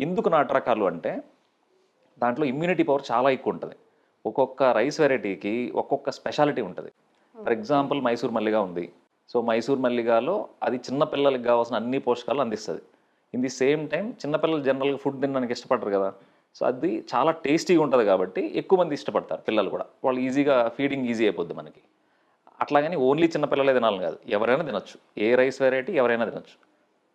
ఎందుకు నాటు రకాలు అంటే దాంట్లో ఇమ్యూనిటీ పవర్ చాలా ఎక్కువ ఉంటుంది ఒక్కొక్క రైస్ వెరైటీకి ఒక్కొక్క స్పెషాలిటీ ఉంటుంది. ఫర్ ఎగ్జాంపుల్ మైసూర్ మల్లిగా ఉంది. సో మైసూర్ మల్లిగాలో అది చిన్నపిల్లలకి కావాల్సిన అన్ని పోషకాలు అందిస్తుంది. ఇన్ ది సేమ్ టైం చిన్నపిల్లలు జనరల్గా ఫుడ్ తినడానికి ఇష్టపడరు కదా. సో అది చాలా టేస్టీగా ఉంటుంది కాబట్టి ఎక్కువ మంది ఇష్టపడతారు పిల్లలు కూడా. వాళ్ళు ఈజీగా ఫీడింగ్ ఈజీ అయిపోద్ది మనకి. అట్లాగని ఓన్లీ చిన్నపిల్లలే తినాలని కాదు. ఎవరైనా తినొచ్చు. ఏ రైస్ వెరైటీ ఎవరైనా తినొచ్చు.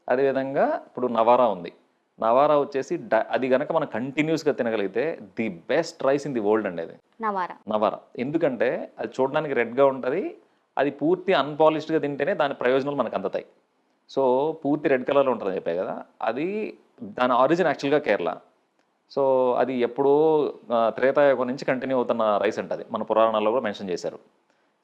అదేవిధంగా ఇప్పుడు నవారా ఉంది. నవారా వచ్చేసి డ- అది కనుక మనం కంటిన్యూస్గా తినగలిగితే the best rice in the world అండి అది. నవారా. నవారా. ఎందుకంటే అది చూడడానికి రెడ్గా ఉంటుంది అది పూర్తి అన్పాలిష్డ్గా తింటేనే దాని ప్రయోజనాలు మనకు అందుతాయి. సో పూర్తి రెడ్ కలర్లో ఉంటుందని చెప్పే కదా అది దాని ఆరిజిన్ యాక్చువల్గా కేరళ. సో అది ఎప్పుడో త్రేతాయుగం నుంచి కంటిన్యూ అవుతున్న రైస్ అంటది మన పురాణాల్లో కూడా మెన్షన్ చేశారు.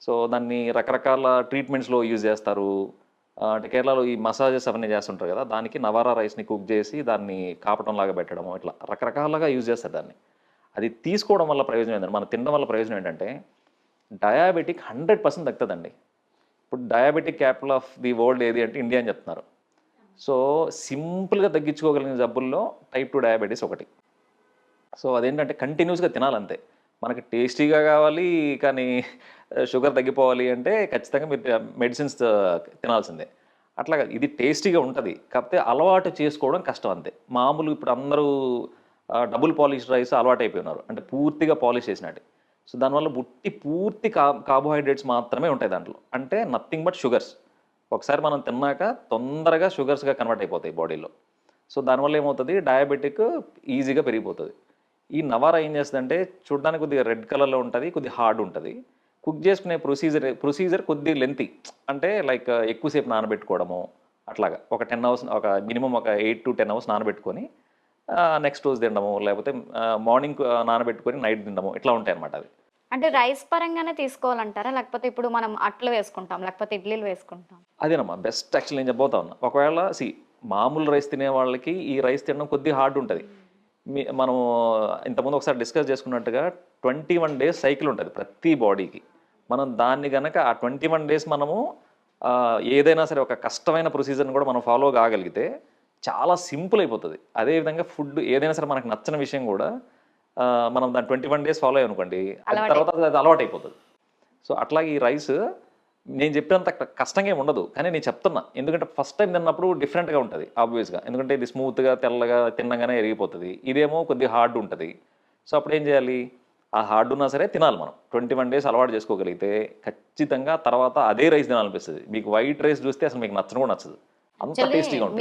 సో దాన్ని రకరకాల ట్రీట్మెంట్స్లో యూజ్ చేస్తారు. అంటే కేరళలో ఈ మసాజెస్ అవన్నీ చేస్తుంటారు కదా దానికి నవారా రైస్ని కుక్ చేసి దాన్ని కాపటం లాగా పెట్టడం ఇట్లా రకరకాలుగా యూజ్ చేస్తారు దాన్ని. అది తీసుకోవడం వల్ల ప్రయోజనం ఏంటంటే మనం తినడం వల్ల ప్రయోజనం ఏంటంటే డయాబెటిక్ హండ్రెడ్ పర్సెంట్ తగ్గుతుందండి. ఇప్పుడు diabetic capital of the world ఏది అంటే ఇండియా అని చెప్తున్నారు. సో సింపుల్గా తగ్గించుకోగలిగిన జబ్బుల్లో టైప్ టూ డయాబెటీస్ ఒకటి. సో అదేంటంటే కంటిన్యూస్గా తినాలంతే. మనకి టేస్టీగా కావాలి కానీ షుగర్ తగ్గిపోవాలి అంటే ఖచ్చితంగా మీరు మెడిసిన్స్ తినాల్సిందే. అట్లా ఇది టేస్టీగా ఉంటుంది. కాకపోతే అలవాటు చేసుకోవడం కష్టం అంతే. మామూలు ఇప్పుడు అందరూ డబుల్ పాలిష్ రైస్ అలవాటు అయిపోయినారు అంటే పూర్తిగా పాలిష్ చేసినట్టు. సో దానివల్ల బుట్టి పూర్తి కా కార్బోహైడ్రేట్స్ మాత్రమే ఉంటాయి దాంట్లో. అంటే నథింగ్ బట్ షుగర్స్. ఒకసారి మనం తిన్నాక తొందరగా షుగర్స్గా కన్వర్ట్ అయిపోతాయి బాడీలో. సో దానివల్ల ఏమవుతుంది? డయాబెటిక్ ఈజీగా పెరిగిపోతుంది. ఈ నవారా ఏం చేస్తుందంటే చూడడానికి కొద్దిగా రెడ్ కలర్లో ఉంటుంది కొద్దిగా హార్డ్ ఉంటుంది. కుక్ చేసుకునే ప్రొసీజర్ ప్రొసీజర్ కొద్దిగా లెంతీ. అంటే లైక్ ఎక్కువసేపు నానబెట్టుకోవడము అట్లాగా. ఒక టెన్ అవర్స్ ఒక మినిమం ఒక ఎయిట్ టు టెన్ అవర్స్ నానబెట్టుకొని నెక్స్ట్ రోజు తినడము లేకపోతే మార్నింగ్ నానబెట్టుకొని నైట్ తినడము ఇట్లా ఉంటాయి అనమాట అది అంటే రైస్ పరంగానే తీసుకోవాలంటారా? లేకపోతే ఇప్పుడు మనం అట్లు వేసుకుంటాం లేకపోతే ఇడ్లీలు వేసుకుంటాం? అదేనమ్మా బెస్ట్ యాక్చువల్ నేను చెప్పబోతా ఉన్నా. ఒకవేళ సి మామూలు రైస్ తినే వాళ్ళకి ఈ రైస్ తినడం కొద్దిగా హార్డ్ ఉంటుంది. మీ మనం ఇంతకుముందు ఒకసారి డిస్కస్ చేసుకున్నట్టుగా ట్వంటీ వన్ డేస్ సైకిల్ ఉంటుంది ప్రతి బాడీకి. మనం దాన్ని గనక ఆ ట్వంటీ వన్ డేస్ మనము ఏదైనా సరే ఒక కష్టమైన ప్రొసీజర్ని కూడా మనం ఫాలో కాగలిగితే చాలా సింపుల్ అయిపోతుంది. అదేవిధంగా ఫుడ్ ఏదైనా సరే మనకు నచ్చిన విషయం కూడా మనం దాన్ని ట్వంటీ వన్ డేస్ ఫాలో అయ్యనుకోండి తర్వాత అది అలవాటు అయిపోతుంది సో అట్లాగే ఈ రైస్ నేను చెప్పినంత కష్టంగా ఉండదు కానీ నేను చెప్తున్నా. ఎందుకంటే ఫస్ట్ టైం తిన్నప్పుడు డిఫరెంట్గా ఉంటుంది ఆబ్వియస్గా ఎందుకంటే ఇది స్మూత్గా తెల్లగా తిన్నగానే ఎరిగిపోతుంది. ఇదేమో కొద్దిగా హార్డ్ ఉంటుంది. సో అప్పుడు ఏం చేయాలి? ఆ హార్డ్ ఉన్నా సరే తినాలి మనం. ట్వంటీ వన్ డేస్ అలవాటు చేసుకోగలిగితే ఖచ్చితంగా తర్వాత అదే రైస్ తినాలనిపిస్తుంది. మీకు వైట్ రైస్ చూస్తే అసలు మీకు నచ్చను కూడా నచ్చదు. అంత టేస్టీగా ఉంటుంది.